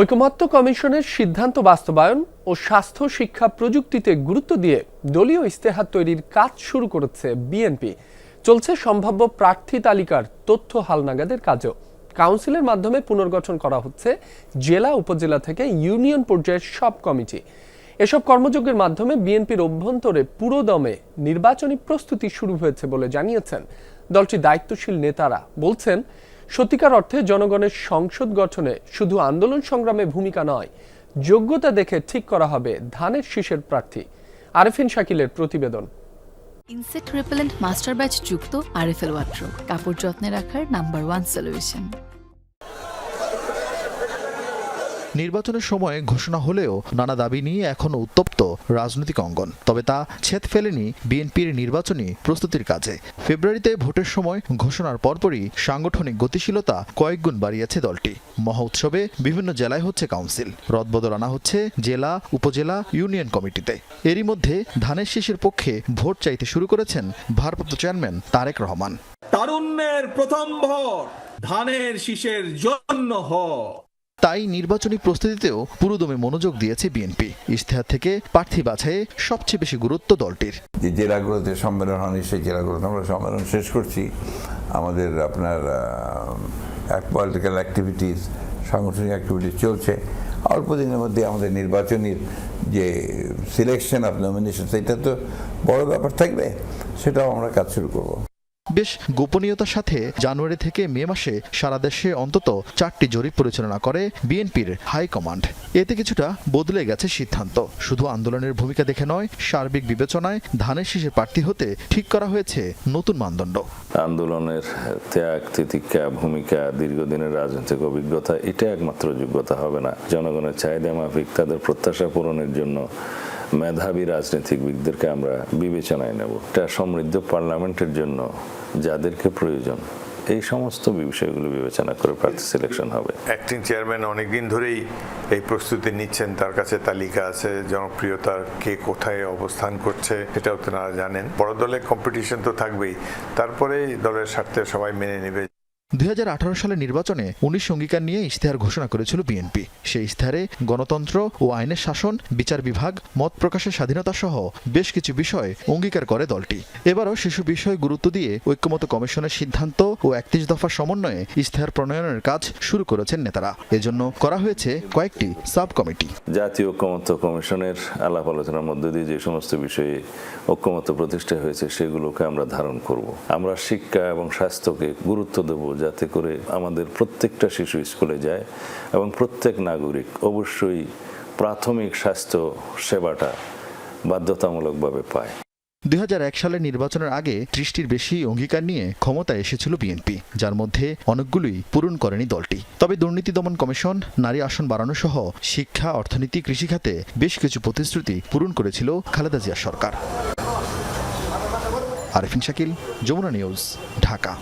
ঐকমত্য কমিশনের সিদ্ধান্ত বাস্তবায়ন ও স্বাস্থ্য শিক্ষা প্রযুক্তিতে গুরুত্ব দিয়ে দলীয় ইস্তেহার তৈরির কাজ শুরু করেছে বিএনপি। চলছে সম্ভাব্য প্রার্থী তালিকার তথ্য হালনাগাদের কাজও। কাউন্সিলের মাধ্যমে পুনর্গঠন করা হচ্ছে জেলা উপজেলা থেকে ইউনিয়ন পর্যায়ের সব কমিটি। এসব কর্মযজ্ঞের মাধ্যমে বিএনপির অভ্যন্তরে পুরোদমে নির্বাচনী প্রস্তুতি শুরু হয়েছে বলে জানিয়েছেন দলটির দায়িত্বশীল নেতারা। বলছেন সত্যিকার অর্থে জনগণের সংসদ গঠনে শুধু আন্দোলন সংগ্রামে ভূমিকা নয়, যোগ্যতা দেখে ঠিক করা হবে ধানের শীষের প্রার্থী। আরেফিন শাকিলের প্রতিবেদন। ইনসেক্ট রিপেলেন্ট মাস্টার ব্যাচ যুক্ত আরএফএল ওয়াট্রো কাপড় যত্নে রাখার নাম্বার ওয়ান সলিউশন। নির্বাচনের সময় ঘোষণা হলেও নানা দাবি নিয়ে এখনও উত্তপ্ত রাজনৈতিক অঙ্গন। তবে তা ছেদ ফেলেনি বিএনপির নির্বাচনী প্রস্তুতির কাজে। ফেব্রুয়ারিতে ভোটের সময় ঘোষণার পরপরই সাংগঠনিক গতিশীলতা কয়েকগুণ বাড়িয়েছে দলটি। মহা উৎসবে বিভিন্ন জেলায় হচ্ছে কাউন্সিল। রদবদল আনা হচ্ছে জেলা, উপজেলা, ইউনিয়ন কমিটিতে। এরই মধ্যে ধানের শীষের পক্ষে ভোট চাইতে শুরু করেছেন ভারপ্রাপ্ত চেয়ারম্যান তারেক রহমান। তারুণ্যের প্রথম ভর ধানের শীষের জন্য হ তাই নির্বাচনী প্রস্তুতিতেও পুরোদমে মনোযোগ দিয়েছে বিএনপি। ইশতেহার থেকে প্রার্থী বাছাইয়ে সবচেয়ে বেশি গুরুত্ব দলটির। যে জেলাগুলোতে সম্মেলন হয়নি, সেই জেলাগুলোতে আমরা সম্মেলন শেষ করছি। আমাদের আপনার পলিটিক্যাল অ্যাক্টিভিটিস সাংগঠনিক অ্যাক্টিভিটিস চলছে। অল্প দিনের মধ্যে আমাদের নির্বাচনীর যে সিলেকশন অফ নমিনেশন সেটা তো বড় ব্যাপার থাকবে, সেটাও আমরা কাজ শুরু করব। বেশ গোপনীয়তার সাথে জানুয়ারি থেকে মে মাসে সারা দেশে অন্তত চারটি জরিপ পরিচালনা করে বিএনপির হাইকমান্ড এতে কিছুটা বদলে গেছে সিদ্ধান্ত। শুধু আন্দোলনের ভূমিকা দেখে নয়, সার্বিক বিবেচনায় ধানের শীষে প্রার্থী হতে ঠিক করা হয়েছে নতুন মানদণ্ড। আন্দোলনের ত্যাগ, তিতিক্ষা, ভূমিকা, দীর্ঘদিনের রাজনৈতিক অভিজ্ঞতা, এটা একমাত্র যোগ্যতা হবে না। জনগণের চাহিদা মাফিক, তাদের প্রত্যাশা পূরণের জন্য মেধাবী রাজনীতিবিদদেরকে আমরা বিবেচনায় নেব। এটা সমৃদ্ধ পার্লামেন্টের জন্য যাদেরকে প্রয়োজন, এই সমস্ত বিষয়গুলো বিবেচনা করে প্রার্থী সিলেকশন হবে। অ্যাক্টিং চেয়ারম্যান অনেকদিন ধরেই এই প্রস্তুতি নিচ্ছেন। তার কাছে তালিকা আছে, জনপ্রিয়তার কে কোথায় অবস্থান করছে, সেটাও তেনারা জানেন। বড় দলের কম্পিটিশন তো থাকবেই। তারপরে দলের স্বার্থে সবাই মেনে নেবে। দুই সালের নির্বাচনে উনিশ অঙ্গীকার নিয়ে ইশতেহার ঘোষণা করেছিল বিএনপি। সেই ইশতেহারে গণতন্ত্র ও আইনের শাসন, বিচার বিভাগ, মত প্রকাশের স্বাধীনতা সহ বেশ কিছু বিষয় অঙ্গীকার করে দলটি। এবারও শিশু বিষয়ে গুরুত্ব দিয়ে ঐক্যমত কমিশনের সিদ্ধান্ত ও একত্রিশ দফার সমন্বয়ে ইশতেহার প্রণয়নের কাজ শুরু করেছেন নেতারা। এজন্য করা হয়েছে কয়েকটি সাব কমিটি জাতীয় ঐক্যমত্য কমিশনের আলাপ আলোচনার মধ্য দিয়ে যে সমস্ত বিষয়ে ঐক্যমত্য প্রতিষ্ঠা হয়েছে, সেগুলোকে আমরা ধারণ করব। আমরা শিক্ষা এবং স্বাস্থ্যকে গুরুত্ব দেব যাতে করে আমাদের প্রত্যেকটা শিশু স্কুলে যায় এবং প্রত্যেক নাগরিক অবশ্যই প্রাথমিক স্বাস্থ্য সেবাটা বাধ্যতামূলকভাবে পায়। দুই হাজার এক সালের নির্বাচনের আগে ত্রিশটির বেশি অঙ্গীকার নিয়ে ক্ষমতায় এসেছিল বিএনপি, যার মধ্যে অনেকগুলোই পূরণ করেনি দলটি। তবে দুর্নীতি দমন কমিশন, নারী আসন বাড়ানো সহ শিক্ষা, অর্থনীতি কৃষিখাতে বেশ কিছু প্রতিশ্রুতি পূরণ করেছিল খালেদা জিয়া সরকার। আরেফিন শাকিল, যমুনা নিউজ, ঢাকা।